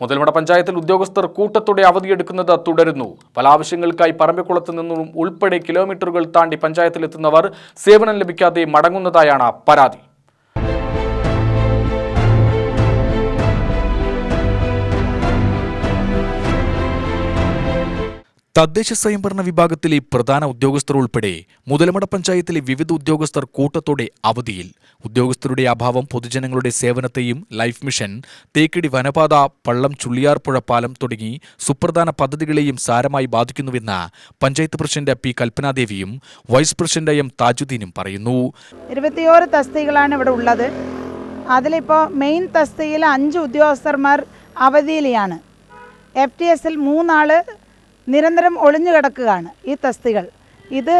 മുതൽമട പഞ്ചായത്തിൽ ഉദ്യോഗസ്ഥർ കൂട്ടത്തോടെ അവധിയെടുക്കുന്നത് തുടരുന്നു. പല ആവശ്യങ്ങൾക്കായി പറമ്പിക്കുളത്ത് നിന്നും ഉൾപ്പെടെ കിലോമീറ്ററുകൾ താണ്ടി പഞ്ചായത്തിലെത്തുന്നവർ സേവനം ലഭിക്കാതെ മടങ്ങുന്നതായാണ് പരാതി. തദ്ദേശ സ്വയംഭരണ വിഭാഗത്തിലെ പ്രധാന ഉദ്യോഗസ്ഥർ ഉൾപ്പെടെ മുതലമട പഞ്ചായത്തിലെ വിവിധ ഉദ്യോഗസ്ഥർ കൂട്ടത്തോടെ അവധിയിൽ. ഉദ്യോഗസ്ഥരുടെ അഭാവം പൊതുജനങ്ങളുടെ സേവനത്തെയും ലൈഫ് മിഷൻ തേക്കടി വനപാത പള്ളം ചുള്ളിയാർപ്പുഴ പാലം തുടങ്ങി സുപ്രധാന പദ്ധതികളെയും സാരമായി ബാധിക്കുന്നുവെന്ന് പഞ്ചായത്ത് പ്രസിഡന്റ് പി കൽപ്പനാദേവിയും വൈസ് പ്രസിഡന്റ് എം താജുദ്ദീനും പറയുന്നു. തസ്തികകളാണ് ഇവിടെ ഉള്ളത്. അതിലിപ്പോൾ മെയിൻ തസ്തികയിൽ അഞ്ച് ഉദ്യോഗസ്ഥർമാർ അവധിയിലാണ് എഫ് ടി എസിൽ മൂന്നാൾ നിരന്തരം ഒളിഞ്ഞു കിടക്കുകയാണ് ഈ തസ്തികൾ. ഇത്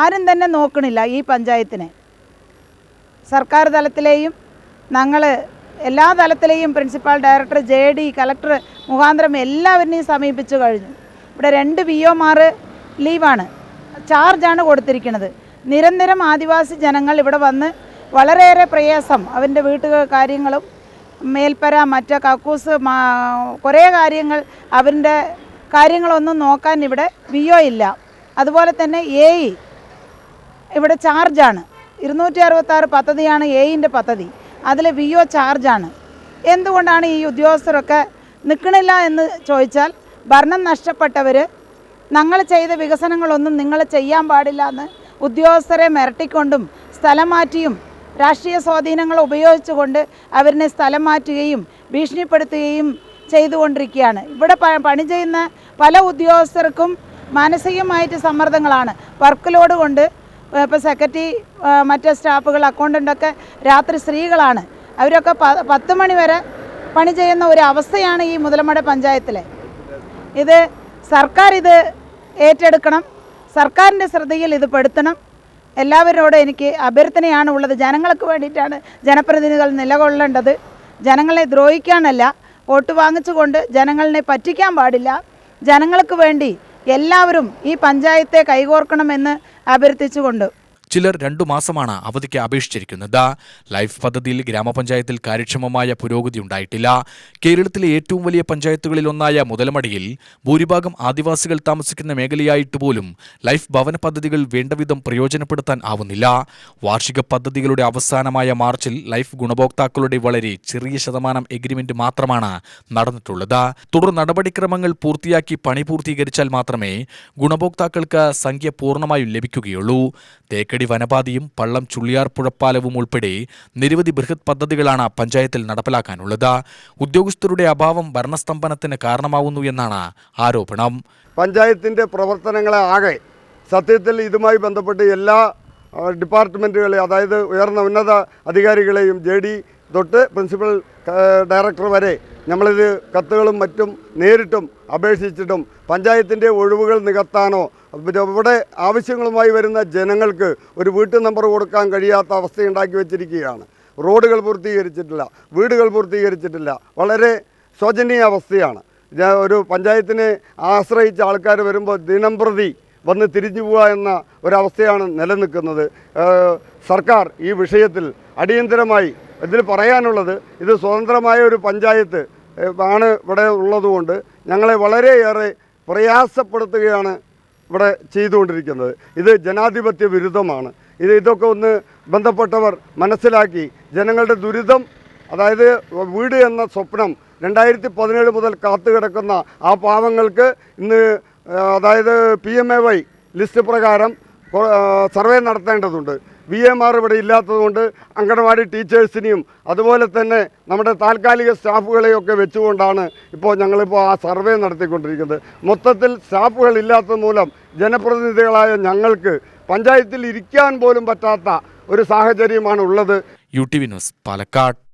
ആരും തന്നെ നോക്കണില്ല ഈ പഞ്ചായത്തിനെ. സർക്കാർ തലത്തിലെയും ഞങ്ങൾ എല്ലാ തലത്തിലെയും principal director J D collector മുഖാന്തരം എല്ലാവരിനെയും സമീപിച്ചു കഴിഞ്ഞു. ഇവിടെ രണ്ട് വി ഒമാർ ലീവാണ്. ചാർജാണ് കൊടുത്തിരിക്കുന്നത്. നിരന്തരം ആദിവാസി ജനങ്ങൾ ഇവിടെ വന്ന് വളരെയേറെ പ്രയാസം അവന്റെ വീട്ടു കാര്യങ്ങളും മേൽപ്പര മറ്റേ കക്കൂസ് കുറേ കാര്യങ്ങൾ അവന്റെ കാര്യങ്ങളൊന്നും നോക്കാൻ ഇവിടെ വി ഒ ഇല്ല. അതുപോലെ തന്നെ എ ഇ ഇവിടെ ചാർജാണ് ഇരുന്നൂറ്റി അറുപത്താറ് പദ്ധതിയാണ് എയിന്റെ പദ്ധതി. അതിൽ വി ഒ ചാർജാണ് എന്തുകൊണ്ടാണ് ഈ ഉദ്യോഗസ്ഥരൊക്കെ നിൽക്കണില്ല എന്ന് ചോദിച്ചാൽ ഭരണം നഷ്ടപ്പെട്ടവർ ഞങ്ങൾ ചെയ്ത വികസനങ്ങളൊന്നും നിങ്ങൾ ചെയ്യാൻ പാടില്ല എന്ന് ഉദ്യോഗസ്ഥരെ മിരട്ടിക്കൊണ്ടും സ്ഥലം മാറ്റിയും രാഷ്ട്രീയ സ്വാധീനങ്ങൾ ഉപയോഗിച്ചുകൊണ്ട് അവരിനെ സ്ഥലം മാറ്റുകയും ഭീഷണിപ്പെടുത്തുകയും ചെയ്തുകൊണ്ടിരിക്കുകയാണ്. ഇവിടെ പണി ചെയ്യുന്ന പല ഉദ്യോഗസ്ഥർക്കും മാനസികമായിട്ട് സമ്മർദ്ദങ്ങളാണ്. വർക്ക് ലോഡ് കൊണ്ട് ഇപ്പോൾ സെക്രട്ടറി മറ്റ് സ്റ്റാഫുകൾ അക്കൗണ്ടന്റൊക്കെ രാത്രി സ്ത്രീകളാണ്. അവരൊക്കെ പത്ത് മണി വരെ പണി ചെയ്യുന്ന ഒരു അവസ്ഥയാണ് ഈ മുതലമട പഞ്ചായത്തിലെ. ഇത് സർക്കാർ ഇത് ഏറ്റെടുക്കണം. സർക്കാരിന്റെ ശ്രദ്ധയിൽ ഇത് പെടുത്തണം. എല്ലാവരോടും എനിക്ക് അഭ്യർത്ഥനയാണ് ഉള്ളത്. ജനങ്ങൾക്ക് വേണ്ടിയിട്ടാണ് ജനപ്രതിനിധികൾ നിലകൊള്ളേണ്ടത്. ജനങ്ങളെ ദ്രോഹിക്കാനല്ല വോട്ട് വാങ്ങിച്ചുകൊണ്ട് ജനങ്ങളെ പറ്റിക്കാൻ പാടില്ല. ജനങ്ങൾക്ക് വേണ്ടി എല്ലാവരും ഈ പഞ്ചായത്തെ കൈകോർക്കണമെന്ന് അഭ്യർത്ഥിച്ചുകൊണ്ട് ചിലർ രണ്ടു മാസമാണ് അവധിക്ക് അപേക്ഷിച്ചിരിക്കുന്നത്. ലൈഫ് പദ്ധതിയിൽ ഗ്രാമപഞ്ചായത്തിൽ കാര്യക്ഷമമായ പുരോഗതി ഉണ്ടായിട്ടില്ല. കേരളത്തിലെ ഏറ്റവും വലിയ പഞ്ചായത്തുകളിൽ ഒന്നായ മുതലമടിയിൽ ഭൂരിഭാഗം ആദിവാസികൾ താമസിക്കുന്ന മേഖലയായിട്ട് പോലും ലൈഫ് ഭവന പദ്ധതികൾ വേണ്ടവിധം പ്രയോജനപ്പെടുത്താൻ ആവുന്നില്ല. വാർഷിക പദ്ധതികളുടെ അവസാനമായ മാർച്ചിൽ ലൈഫ് ഗുണഭോക്താക്കളുടെ വളരെ ചെറിയ ശതമാനം എഗ്രിമെന്റ് മാത്രമാണ് നടന്നിട്ടുള്ളത്. തുടർ നടപടിക്രമങ്ങൾ പൂർത്തിയാക്കി പണി പൂർത്തീകരിച്ചാൽ മാത്രമേ ഗുണഭോക്താക്കൾക്ക് സംഖ്യ പൂർണമായും ലഭിക്കുകയുള്ളൂ. തേക്കടി വനപാതിയും പള്ളം ചുള്ളിയാർ പുഴപ്പാലവും ഉൾപ്പെടെ നിരവധി ബൃഹത് പദ്ധതികളാണ് പഞ്ചായത്തിൽ നടപ്പിലാക്കാനുള്ളത്. ഉദ്യോഗസ്ഥരുടെ അഭാവം ഭരണസ്തംഭനത്തിന് കാരണമാവുന്നു എന്നാണ് ആരോപണം. പഞ്ചായത്തിന്റെ പ്രവർത്തനങ്ങളെ ആകെ സത്യത്തിൽ ഇതുമായി ബന്ധപ്പെട്ട് എല്ലാ ഡിപ്പാർട്ട്മെന്റുകളെ അതായത് ഉയർന്ന ഉന്നത അധികാരികളെയും ജെ ഡി തൊട്ട് പ്രിൻസിപ്പൽ ഡയറക്ടർ വരെ നമ്മളിത് കത്തുകളും മറ്റും നേരിട്ടും അപേക്ഷിച്ചിട്ടും പഞ്ചായത്തിന്റെ ഒഴിവുകൾ നികത്താനോ ഇവിടെ ആവശ്യങ്ങളുമായി വരുന്ന ജനങ്ങൾക്ക് ഒരു വീട്ടു നമ്പർ കൊടുക്കാൻ കഴിയാത്ത അവസ്ഥയുണ്ടാക്കി വെച്ചിരിക്കുകയാണ്. റോഡുകൾ പൂർത്തീകരിച്ചിട്ടില്ല വീടുകൾ പൂർത്തീകരിച്ചിട്ടില്ല വളരെ ശോചനീയ അവസ്ഥയാണ്. ഒരു പഞ്ചായത്തിനെ ആശ്രയിച്ച ആൾക്കാർ വരുമ്പോൾ ദിനം പ്രതി വന്ന് തിരിഞ്ഞു പോവുക എന്ന ഒരവസ്ഥയാണ് നിലനിൽക്കുന്നത്. സർക്കാർ ഈ വിഷയത്തിൽ അടിയന്തരമായി ഇതിൽ പറയാനുള്ളത് ഇത് സ്വതന്ത്രമായ ഒരു പഞ്ചായത്ത് ആണ് ഇവിടെ ഉള്ളതുകൊണ്ട് ഞങ്ങളെ വളരെയേറെ പ്രയാസപ്പെടുത്തുകയാണ് ഇവിടെ ചെയ്തുകൊണ്ടിരിക്കുന്നത്. ഇത് ജനാധിപത്യ വിരുദ്ധമാണ്. ഇത് ഇതൊക്കെ ഒന്ന് ബന്ധപ്പെട്ടവർ മനസ്സിലാക്കി ജനങ്ങളുടെ ദുരിതം അതായത് വീട് എന്ന സ്വപ്നം രണ്ടായിരത്തി പതിനേഴ് മുതൽ കാത്തുകിടക്കുന്ന ആ പാവങ്ങൾക്ക് ഇന്ന് അതായത് P M A Y list പ്രകാരം സർവേ നടത്തേണ്ടതുണ്ട്. വി എം ആർ ഇവിടെ ഇല്ലാത്തതുകൊണ്ട് അങ്കണവാടി ടീച്ചേഴ്സിനെയും അതുപോലെ തന്നെ നമ്മുടെ താൽക്കാലിക സ്റ്റാഫുകളെയൊക്കെ വെച്ചുകൊണ്ടാണ് ഇപ്പോൾ ഞങ്ങളിപ്പോൾ ആ സർവേ നടത്തിക്കൊണ്ടിരിക്കുന്നത്. മൊത്തത്തിൽ സ്റ്റാഫുകൾ ഇല്ലാത്തത് മൂലം ജനപ്രതിനിധികളായ ഞങ്ങൾക്ക് പഞ്ചായത്തിൽ ഇരിക്കാൻ പോലും പറ്റാത്ത ഒരു സാഹചര്യമാണ് ഉള്ളത് U T V news Palakkad.